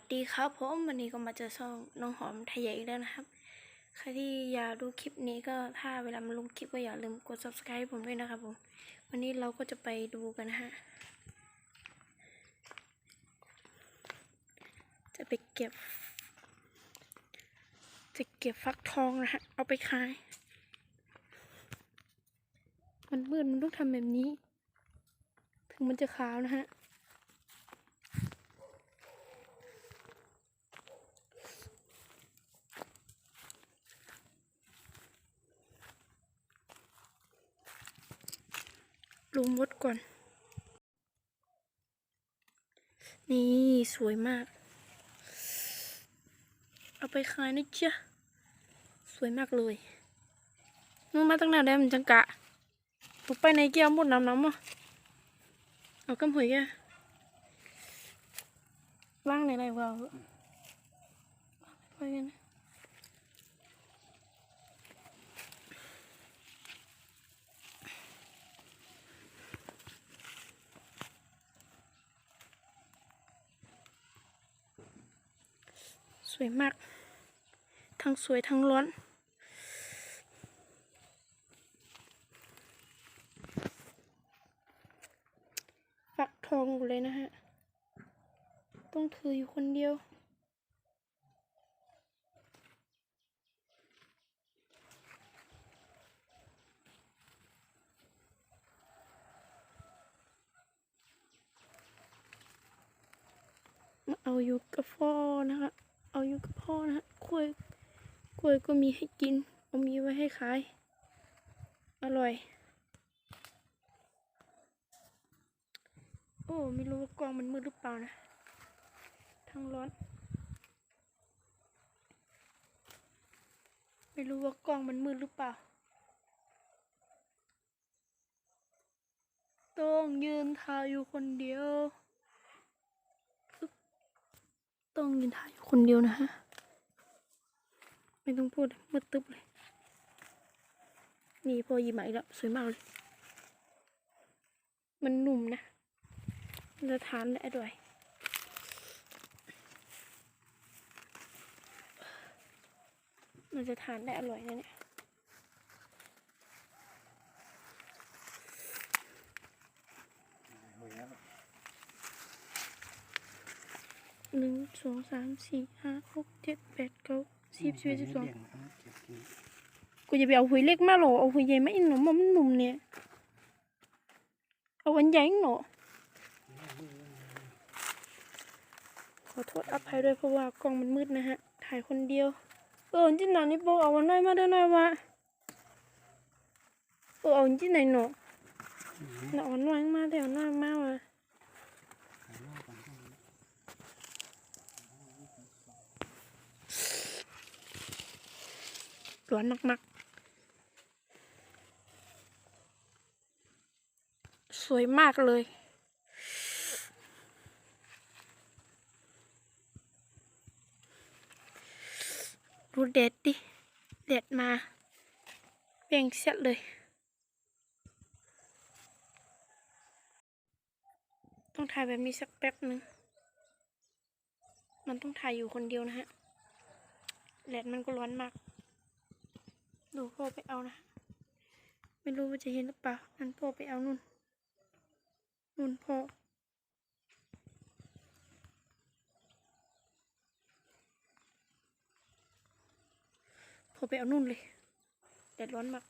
สดีครับผมวันนี้ก็มาเจอช่องน้องหอมไทยใหญ่อีกแล้วนะครับ ใครที่อยากดูคลิปนี้ก็ถ้าเวลามันลงคลิปก็อย่าลืมกด subscribe ผมด้วยนะครับผมวันนี้เราก็จะไปดูกันนะฮะจะไปเก็บ จะเก็บฟักทองนะฮะเอาไปขาย มันมืดมันต้องทำแบบนี้ ถึงมันจะขาวนะฮะ ลุงมดก่อน นี่สวยมาก เอาไปขายนะจ๊ะ สวยมากเลยนู่นมาตั้งนานแล้วมันจังกะปุกไปในเกี่ยวหมดน้ำน้ำอะเอากำหวยแกว่างในไรวะไปกันนะส วยมาก ทั้งสวยทั้งร้อน ฝักทองอยู่เลยนะฮะ ต้องถืออยู่คนเดียวมาเอาอยู่กับพ่อนะคะ เอาอยู่กับพ่อนะฮะกล้วยกล้วยก็มีให้กิน เอามีไว้ให้ขาย อร่อย โอ้ ไม่รู้ว่ากล้องมันมืดหรือเปล่านะ ทั้งร้อน ไม่รู้ว่ากล้องมันมืดหรือเปล่า ต้องยืนถ่ายอยู่คนเดียวอึ๊บ ต้องยืนถ่ายอยู่คนเดียวนะฮะ ไม่ต้องพูดมืดตึ๊บเลย นี่พอยีใหม่แล้ว สวยมากเลย มันหนุ่มนะจะทานได้ด้วยมันจะทานได้อร่อยนะเนี่ย หนึ่งสองสามสี่ห้าหกเจ็ดแปดเก้าสิบสิบเอ็ดสิบสองกูจะไปเอาหุยเล็กมาหรอเอาหุยใหญ่มาอินหนมมันหนุ่มเนี่ยเอาอันใหญ่หนอขอโทษอภัยด้วยเพราะว่ากล้องมันมืดนะฮะ ถ่ายคนเดียว เออที่ไหนนี่โบเอาวันไหนมาได้ไหนวะเออเอาที่ไหนหนอหนอวันไหนมาเดี๋ยวหน้ามาวะ ร้อนมากๆ สวยมากเลย ดูเด็ดดิ เด็ดมาเปลี่ยงเสร็จเลย ต้องถ่ายแบบนี้สักแป๊บหนึ่งมันต้องถ่ายอยู่คนเดียวนะฮะแดดมันก็ร้อนมาก ดูพ่อไปเอานะ ไม่รู้ว่าจะเห็นหรือเปล่านั่นพ่อไปเอานู่นนู่นพ่อ พ่อไปเอานู่นเลยแดดร้อนมาก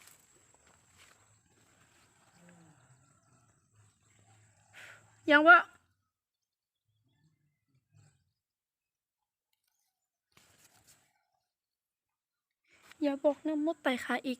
ยังวะ อย่าบอกนะมดไต่ขาอีก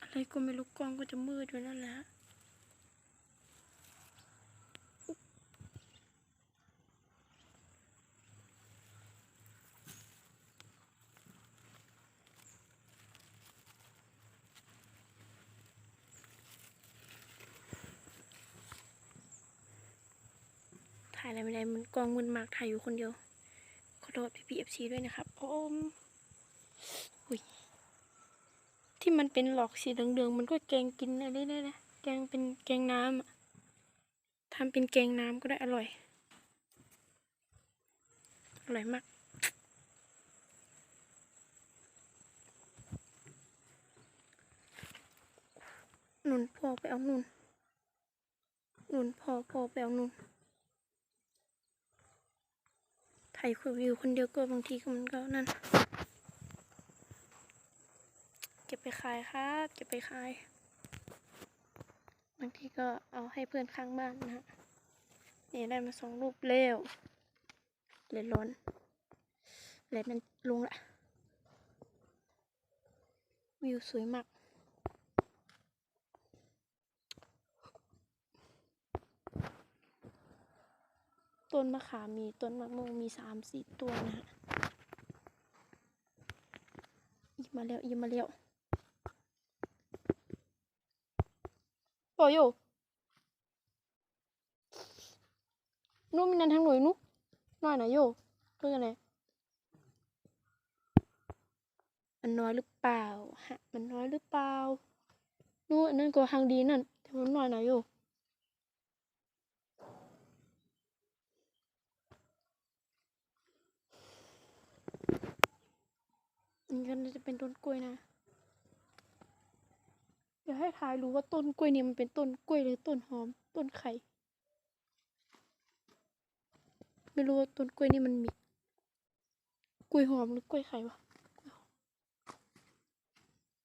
อะไรก็ไม่รู้กล้องก็จะมืดอยู่นั่นแหละ ถ่ายอะไรไม่ได้มันกองมึนมากถ่ายอยู่คนเดียว ขอโทษพี่พีเอฟซีด้วยนะครับผมอุ้ยที่มันเป็นหลอกสีเหลืองๆมันก็แกงกินอะไรได้นะแกงเป็นแกงน้ำอะทำเป็นแกงน้ำก็ได้อร่อย อร่อยมากนุ่นพอไปเอานุ่นนุ่นพอพอไปเอานุ่น ถ่ายวิวคนเดียวก็บางทีก็มันก็นั่น เก็บไปขายครับ เก็บไปขาย บางทีก็เอาให้เพื่อนข้างบ้านนะฮะนี่ได้มาสองรูปเร็วเลยร้อนเลยมันลงละ วิวสวยมาก ต้นมะขามมีต้นมะม่วงมีสามสี่ตัวนะฮะหยิบมาแล้วหยิบมาแล้วปล่อยอยู่นู้นมีนันทางหน่วยนู้นน้อยหน่อยโยเรื่องอะไรมันน้อยหรือเปล่าฮะมันน้อยหรือเปล่านู้นอันนั่นก็ทางดีนั่นแต่มันน้อยหน่อยโย อันนี้ ก็น่าจะเป็นต้นกล้วยนะ เดี๋ยวให้ทายรู้ว่าต้นกล้วยนี้มันเป็นต้นกล้วยหรือต้นหอม ต้นไข่ไม่รู้ว่าต้นกล้วยนี่มันมีกล้วยหอมหรือกล้วยไข่วะ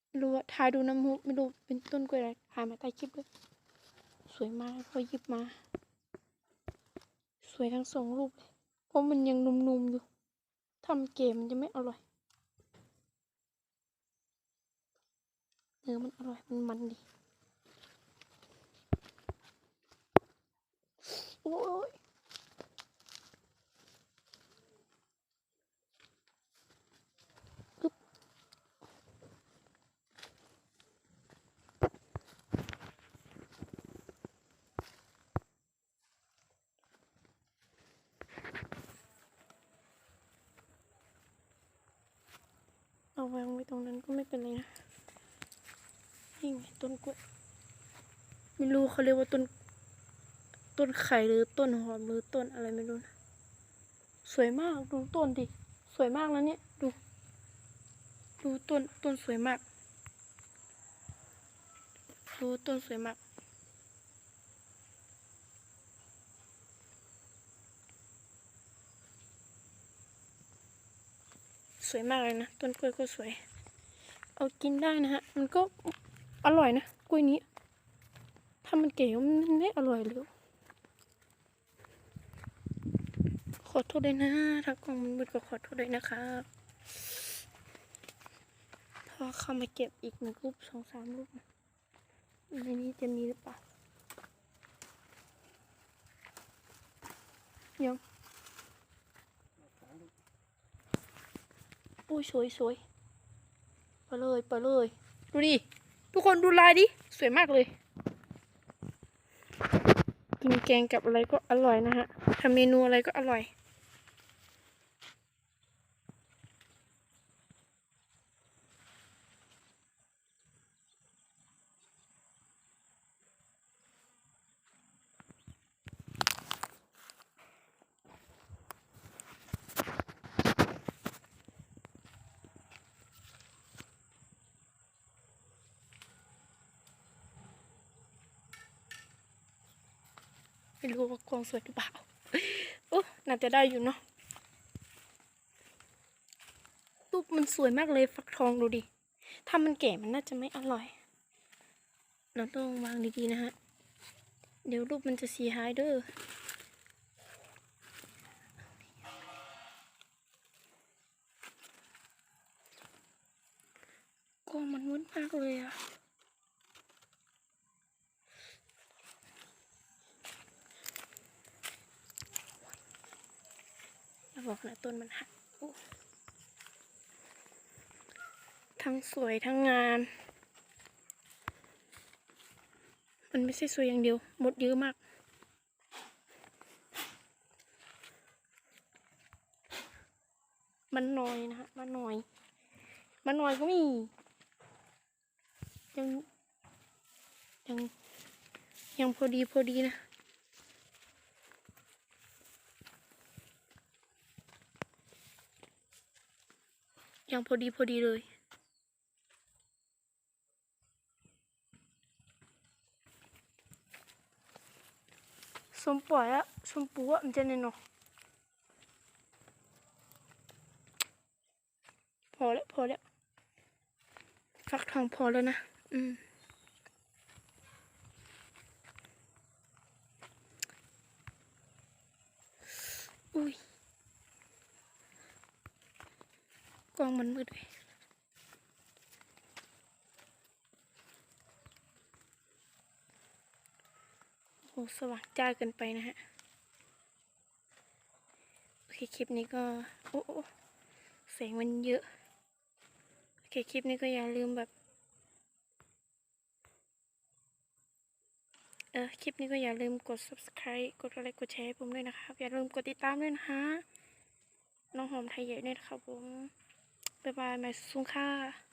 ไม่รู้ว่าทายดูน้ำมูกไม่รู้เป็นต้นกล้วยอะไรหายมาใต้คลิปเลยสวยมากพอหยิบมา สวยทั้งสองรูปเลยเพราะมันยังนุ่มๆอยู่ทำเกมมันจะไม่อร่อย นื้อมันอร่อยมันมันดีโอ้ยเอาวางไว้ตรงนั้นก็ไม่เป็นไรนะ นี่ไงต้นกล้วยไม่รู้เขาเรียกว่าต้น ต้นไข่หรือต้นหอมหรือต้นอะไรไม่รู้นะสวยมากดูต้นดิสวยมากแล้วเนี่ยดู ดูต้นต้นสวยมากดูต้นสวยมากสวยมากเลยนะ ต้นกล้วยก็สวย เอากินได้นะฮะ มันก็ อร่อยนะกล้วยนี้ถ้ามันเก๋มันไม่อร่อยเลยขอโทษด้วยนะถ้ากล้องมันมืดก็ขอโทษด้วยนะครับพอเข้ามาเก็บอีกหนึ่งรูปสองสามรูปนะในนี้จะมีหรือเปล่ายังโอ้ยสวยสวยไปเลยไปเลย ดูดิ ทุกคนดูลายดิ สวยมากเลย กินแกงกับอะไรก็อร่อยนะฮะทำเมนูอะไรก็อร่อย รู้ว่าควงสวยหรือเปล่าโอ้น่าจะได้อยู่เนาะรูปมันสวยมากเลยฟักทองดูดิ ถ้ามันแก่มันน่าจะไม่อร่อย เราต้องวางดีๆนะฮะ เดี๋ยวรูปมันจะเสียหายเด้อ บอกนะต้นมันหักทั้งสวยทั้งงาม มันไม่ใช่สวยอย่างเดียว หมดเยอะมาก มันน้อยนะฮะ มันน้อย มันน้อยก็มี ยัง ยัง ยังพอดีพอดีนะ ยังพอดีพอดีเลย สมปล่อยอะสมปูอะมันจะเนี่ยเนาะพอแล้วพอแล้วฟักทองพอแล้วนะ อืม กล้องมันมืดไปโอ้สว่างจ้าเกินไปนะฮะ โอเคคลิปนี้ก็ โอ้โอ้แสงมันเยอะ โอเคคลิปนี้ก็อย่าลืมแบบ เออคลิปนี้ก็อย่าลืมกด subscribe กดอะไรกดแชร์ให้ผมด้วยนะครับ อย่าลืมกดติดตามด้วยนะคะน้องหอมไทยใหญ่ด้วยนะครับผม บ๊ายบายแม่สุงค่า